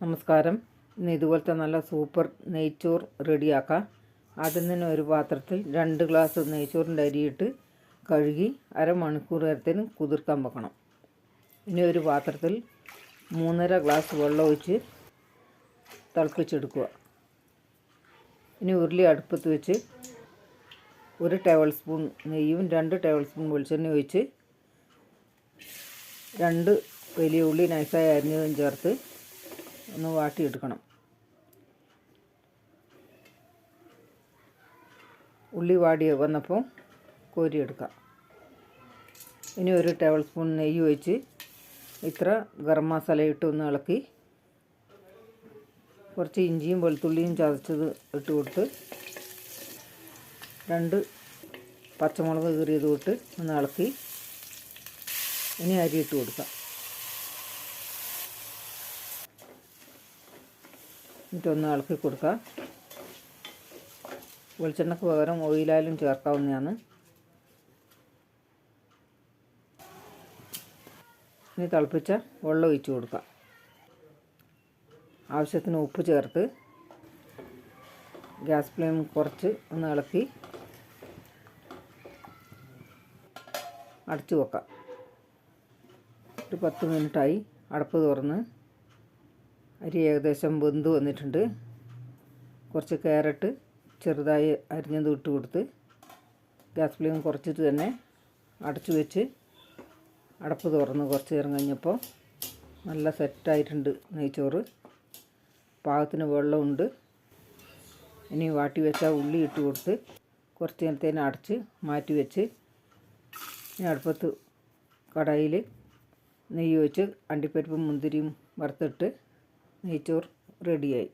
നമസ്കാരം. ഇന്ന് ഇതുപോലത്തെ നല്ല സൂപ്പർ നെയ്ച്ചോറ് റെഡിയാക്കാം. ആദ്യം തന്നെ ഒരു പാത്രത്തിൽ രണ്ട് ഗ്ലാസ് നെയ്ച്ചോറിന്റെ അരിയിട്ട് കഴുകി അരമണിക്കൂർ നേരത്തിന് കുതിർക്കാൻ വെക്കണം. ഇനി ഒരു പാത്രത്തിൽ മൂന്നര ഗ്ലാസ് വെള്ളം ഒഴിച്ച് തിളപ്പിച്ചെടുക്കുക. ഇനി ഉരുളി അടുപ്പത്ത് വെച്ച് ഒരു ടേബിൾ സ്പൂൺ നെയ്യും രണ്ട് ടേബിൾ സ്പൂൺ വെളിച്ചെണ്ണ ഒഴിച്ച് രണ്ട് വലിയ ഉള്ളി നൈസായി അരിഞ്ഞതും ചേർത്ത് ഒന്ന് വാട്ടിയെടുക്കണം. ഉള്ളി വാടി വന്നപ്പോൾ കോരി കോരിയെടുക്കാം. ഇനി ഒരു ടേബിൾ സ്പൂൺ നെയ്യ് ഒഴിച്ച് ഇത്ര ഗരം മസാല ഇട്ട് ഒന്ന് ഇളക്കി കുറച്ച് ഇഞ്ചിയും വെളുത്തുള്ളിയും ചതച്ചത് ഇട്ട് കൊടുത്ത് രണ്ട് പച്ചമുളക് കീറിയത് തൊട്ട് ഒന്ന് ഇളക്കി ഇനി അരി ഇട്ട് കൊടുക്കാം. എന്നിട്ടൊന്ന് ഇളക്കി കൊടുക്കുക വെളിച്ചെണ്ണക്ക് പകരം ഓയിലായാലും ചേർക്കാവുന്നതാണ്. ഇനി തിളപ്പിച്ച വെള്ളം ഒഴിച്ച് കൊടുക്കുക ആവശ്യത്തിന് ഉപ്പ് ചേർത്ത് ഗ്യാസ് ഫ്ലെയിം കുറച്ച് ഒന്ന് ഇളക്കി അടച്ചു വെക്കാം. ഒരു പത്ത് മിനിറ്റായി അടപ്പ് തുറന്ന് അരി ഏകദേശം വെന്ത് വന്നിട്ടുണ്ട്. കുറച്ച് ക്യാരറ്റ് ചെറുതായി അരിഞ്ഞത് ഇട്ട് കൊടുത്ത് ഗ്യാസ് ഫ്ലെയിം കുറച്ചിട്ട് തന്നെ അടച്ചു വെച്ച് അടപ്പ് തുറന്ന് കുറച്ച് നേരം കഴിഞ്ഞപ്പോൾ നല്ല സെറ്റായിട്ടുണ്ട് നെയ്ച്ചോറ്. പാകത്തിന് വെള്ളമുണ്ട്. ഇനി വാട്ടി വെച്ച ഉള്ളി ഇട്ട് കൊടുത്ത് കുറച്ച് നേരത്തേന് അടച്ച് മാറ്റി വെച്ച് ഇനി അടുപ്പത്ത് കടായിൽ നെയ്യ് വെച്ച് അണ്ടിപ്പരിപ്പും മുന്തിരിയും വറുത്തിട്ട് നെയ്ച്ചോറ് റെഡിയായി.